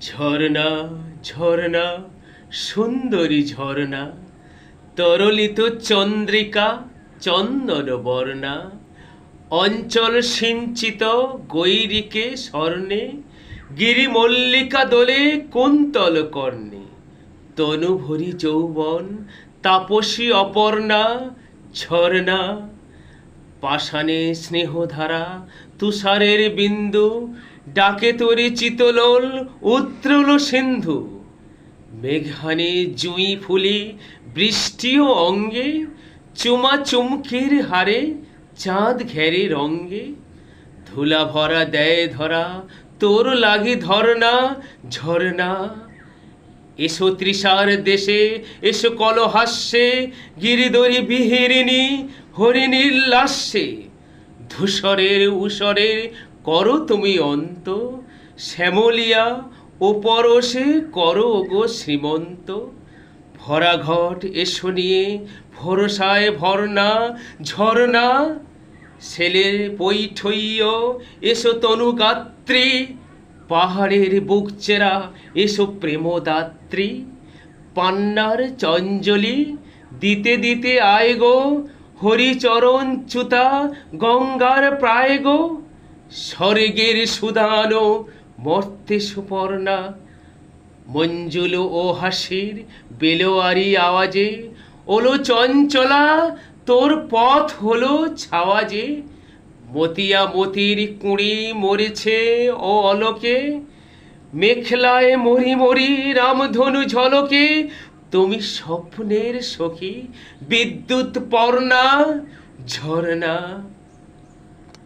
ঝর্ণা ঝর্ণা, সুন্দরী ঝর্ণা, তরলিত চন্দ্রিকা, চন্দন বর্ণা, অঞ্চল সিঞ্চিত গৈরিকে স্বর্ণে, গিরিমল্লিকা দোলে কুন্তল কর্ণে, তনুভরি যৌবন, তাপসী অপর্ণা, ঝর্ণা, পাষাণে স্নেহধারা, তুষারের বিন্দু ডাকে তরি চিতলোল, উত্রল সিন্ধু। মেঘানে জুঁই ফুলি, বৃষ্টিও অঙ্গে, চুমা চুমকির হারে, চাঁদ ঘেরে রঙ্গে। ধুলা ভরা দেয় ধরা, তোর লাগে ধরনা, ঝরনা। এসো তৃষার দেশে, এসো কলহাস্যে, গিরিদরি বিহিরিণী, হরিণীর লাস্যে ধূসরের উসরের করো তুমি অন্ত, শ্যামলিয়া ও পরশে করো গো শ্রীমন্ত। ভরা ঘট এসো নিয়ে, ভরসায় ভরনা, ঝরনা ছেলের পৈঠইয়, এসো তনু গাত্রী পাহাড়ের বুক চেরা, এসো প্রেমদাত্রী। পান্নার চঞ্জলি, দিতে দিতে আয় গো, হরিচরণ চ্যুতা গঙ্গার প্রায় গো। স্বর্গের সুদানো মর্তে সুপর্ণা। মঞ্জুল ও হাসির বেলোয়ারি আওয়াজে, ওলো চঞ্চলা, তোর পথ হলো ছাওয়া যে মতিয়া মতির কুঁড়ি মরেছে ও অলোকে। মেখলায় মরি মরি রামধনু ঝলকে। তুমি স্বপ্নের সখী, বিদ্যুৎ পর্ণা, ঝর্ণা।